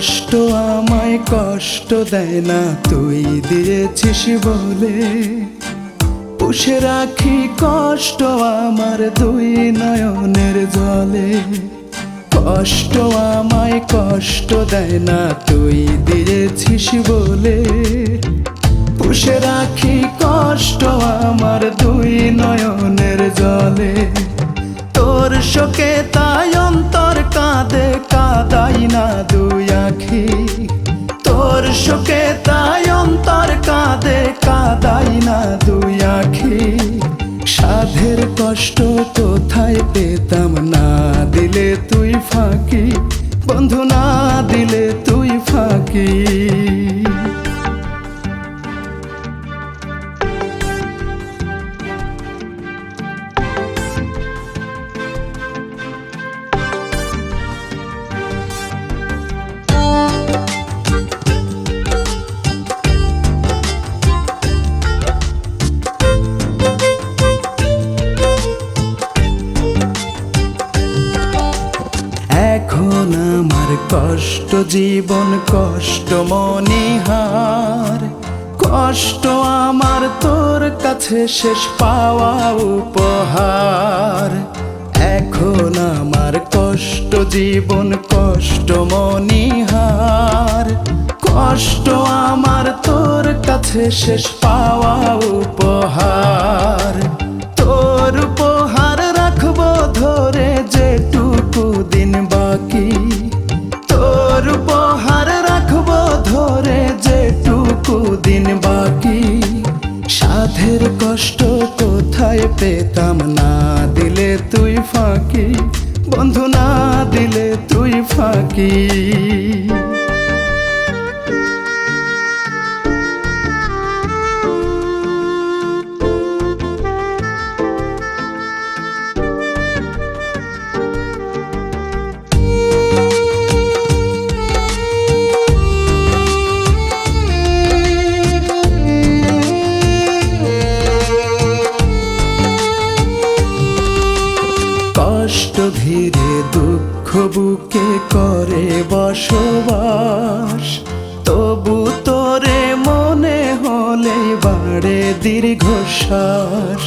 কষ্ট আমায় কষ্ট দেয় না, তুই দিয়েছিস বলে। পুষে রাখি কষ্ট আমার দুই নয়নের জলে। কষ্ট আমায় কষ্ট দেয় না, তুই দিয়েছিস বলে। পুষে রাখি কষ্ট আমার দুই নয়নের জলে। তোর শোকে তাই অন্তর কাঁদে, কাদাই না দুই আখি। তোর শোকে তাই অন্তর কাঁদে, কাদাই না দুই আখি। সাধের কষ্ট কোথায় পেতাম না দিলে তুই ফাঁকি। বন্ধু, না দিলে তুই ফাঁকি। কষ্ট, জীবন কষ্ট মনিহার কষ্ট আমার তোর কাছে শেষ পাওয়া উপহার। এখন আমার কষ্ট, জীবন কষ্ট মনিহার কষ্ট আমার তোর কাছে শেষ পাওয়া উপহার। তোর উপহার রাখব ধরে যেটুকু দিন বাকি। দিন বাকি। সাধের কষ্ট কোথায় পেতাম? না দিলে তুই ফাঁকি। বন্ধু, না দিলে তুই ফাঁকি। ধীরে দুঃখ বুকে করে বসবাস। তবু তোরে মনে হলে বাড়ে দীর্ঘশ্বাস।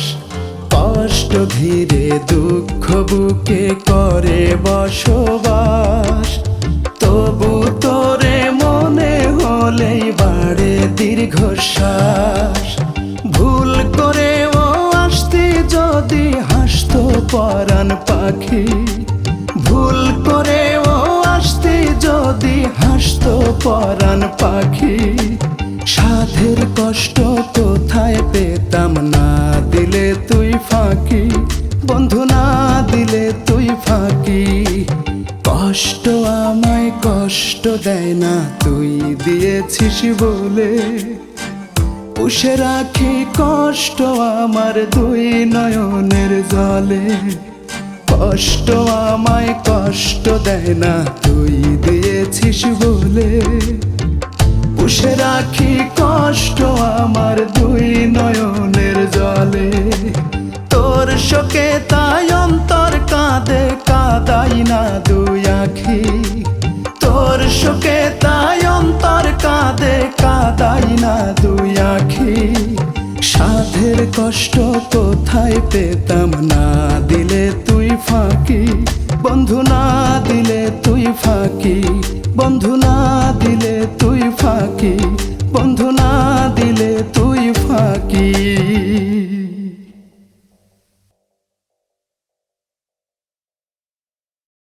কষ্ট ধীরে দুঃখ বুকে করে বসবাস। পরাণ পাখি। ভুল করে ও আসতে যদি হাসত পরাণ পাখি, সাধের কষ্ট কোথায় পেতাম না দিলে তুই ফাঁকি। বন্ধু, না দিলে তুই ফাঁকি। কষ্ট আমায় কষ্ট দেয় না, তুই দিয়েছিস বলে। পুষে রাখি কষ্ট আমার দুই নয়নের জলে। কষ্ট আমায় কষ্ট দেয় না, তুই দিয়েছিস বলে। পুষে রাখি কষ্ট আমার দুই নয়নের জলে। তোর শোকে তাই অন্তর কাঁদে, কাদাই না দুই আখি। তোর শোকে তাই দুঃখের কষ্ট কোথায় পেতাম? না দিলে তুই ফাঁকি। বন্ধু, না দিলে তুই ফাঁকি। বন্ধু, না দিলে তুই ফাঁকি। বন্ধু, না দিলে তুই ফাঁকি।